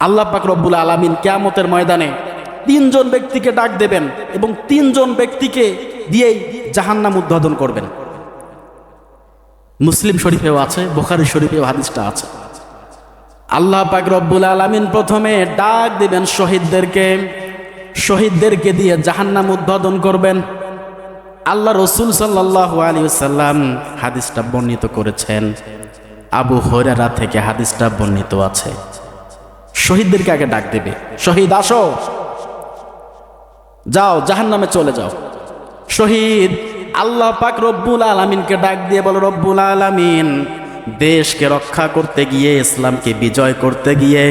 আল্লাহ পাক রব্বুল আলামিন কেয়ামতের ময়দানে তিনজন ব্যক্তিকে ডাক দেবেন এবং তিনজন ব্যক্তিকে দিয়েই জাহান্নাম উদ্বোধন করবেন। মুসলিম শরীফেও আছে, বোখারি শরীফেও হাদিসটা আছে। আল্লাহ পাক রব্বুল আলামিন প্রথমে ডাক দিবেন শহীদদেরকে শহীদদেরকে দিয়ে জাহান্নাম উদ্বোধন করবেন। আল্লাহ রসুল সাল্লাহ আলী সাল্লাম হাদিসটা বর্ণিত করেছেন। আবু হৈরারা থেকে হাদিসটা বর্ণিত আছে। শহীদদেরকে আগে ডাক দেবে। শহীদ, আসো। যাও জাহান নামে চলে যাও। শহীদ, আল্লাহ পাক রব্বুল আলামিনকে ডাক দিয়ে বলো, রব্বুল আলামিন, দেশকে রক্ষা করতে গিয়ে, ইসলামকে বিজয় করতে গিয়ে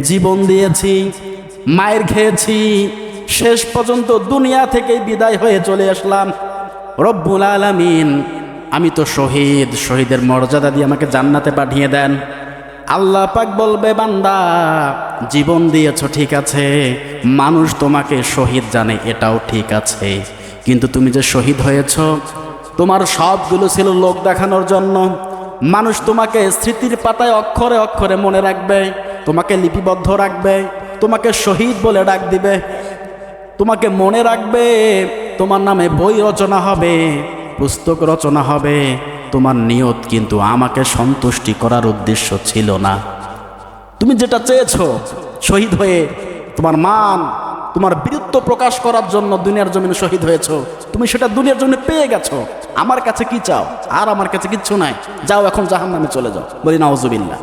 জীবন দিয়েছি, মায়ের খেয়েছি, শেষ পর্যন্ত দুনিয়া থেকে বিদায় হয়ে চলে আসলাম। রব্বুল আলামিন, আমি তো শহীদ, শহীদের মর্যাদা দিয়ে আমাকে জান্নাতে পাঠিয়ে দেন। আল্লাহ পাক বলবে, বান্দা, জীবন দিয়েছ ঠিক আছে, মানুষ তোমাকে শহীদ জানে, এটাও ঠিক আছে। কিন্তু তুমি যে শহীদ হয়েছ, তোমার সবগুলো ছিল লোক দেখানোর জন্য। মানুষ তোমাকে স্মৃতির পাতায় অক্ষরে অক্ষরে মনে রাখবে, তোমাকে লিপিবদ্ধ রাখবে, তোমাকে শহীদ বলে ডাক দিবে। তোমাকে মনে রাখবে, তোমার নামে বই রচনা হবে, পুস্তক রচনা হবে। তোমার নিয়ত কিন্তু আমাকে সন্তুষ্টি করার উদ্দেশ্য ছিল না। তুমি যেটা চেয়েছো, শহীদ হয়ে তোমার মান, তোমার বীরত্ব প্রকাশ করার জন্য দুনিয়ার জমিনে শহীদ হয়েছ। তুমি সেটা দুনিয়ার জন্য পেয়ে গেছো। আমার কাছে কি চাও? আর আমার কাছে কিচ্ছু নাই। যাও এখন জাহান নামে চলে যাও। বলি নাওজুবিল্লা